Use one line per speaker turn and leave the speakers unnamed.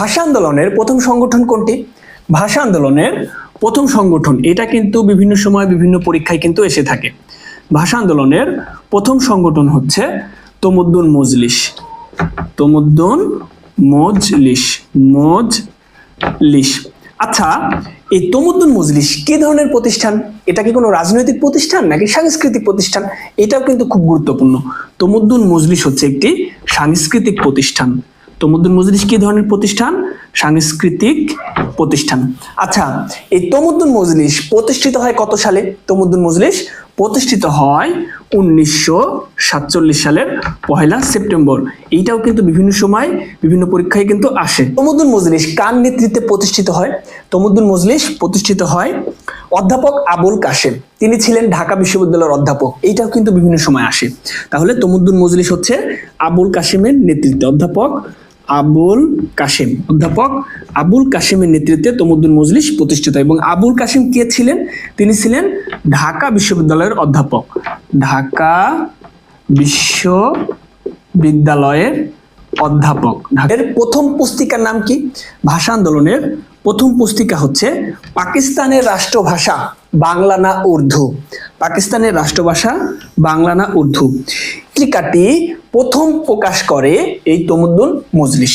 ভাষা আন্দোলনের প্রথম সংগঠন কোনটি? ভাষা আন্দোলনের প্রথম সংগঠন, এটা কিন্তু বিভিন্ন সময় বিভিন্ন পরীক্ষায় কিন্তু এসে থাকে। ভাষা আন্দোলনের প্রথম সংগঠন হচ্ছে তমুদ্দুন মজলিস। তমুদ্দুন মজলিস মজলিস। আচ্ছা এই তমুদ্দুন মজলিস কি ধরনের প্রতিষ্ঠান? এটা কি কোনো রাজনৈতিক প্রতিষ্ঠান নাকি সাংস্কৃতিক প্রতিষ্ঠান? এটাও কিন্তু খুব গুরুত্বপূর্ণ। তমুদ্দুন মজলিস হচ্ছে একটি সাংস্কৃতিক প্রতিষ্ঠান। তমুদ্দুন মজলিস কি ধরনের প্রতিষ্ঠান? সাংস্কৃতিক প্রতিষ্ঠান। আচ্ছা এই তমুদ্দুন মজলিস প্রতিষ্ঠিত হয় কত সালে? তমুদ্দুন মজলিস প্রতিষ্ঠিত হয় উনিশশো সাতচল্লিশ সালের পহেলা সেপ্টেম্বর। এইটাও কিন্তু বিভিন্ন সময় বিভিন্ন পরীক্ষায় কিন্তু আসে। তমুদ্দুন মজলিস কার নেতৃত্বে প্রতিষ্ঠিত হয়? তমুদ্দুন মজলিস প্রতিষ্ঠিত হয় অধ্যাপক আবুল কাশেম। তিনি ছিলেন ঢাকা বিশ্ববিদ্যালয়ের অধ্যাপক। এইটাও কিন্তু বিভিন্ন সময় আসে। তাহলে তমুদ্দুন মজলিস হচ্ছে আবুল কাশেমের নেতৃত্বে অধ্যাপক আবুল কাশেম, অধ্যাপক। আবুল কাশেমের নেতৃত্বে তমুদ্দুন মজলিস প্রতিষ্ঠিত এবং আবুল কাশেম কে ছিলেন? তিনি ছিলেন ঢাকা বিশ্ববিদ্যালয়ের অধ্যাপক। ঢাকা বিশ্ববিদ্যালয়ের অধ্যাপক। এর প্রথম পুস্তিকার নাম কি? ভাষা আন্দোলনের প্রথম পুস্তিকা হচ্ছে পাকিস্তানের রাষ্ট্রভাষা বাংলা না উর্দু। পাকিস্তানের রাষ্ট্রভাষা বাংলা না উর্দু। পত্রিকাটি প্রথম প্রকাশ করে এই তমুদ্দুন মজলিস।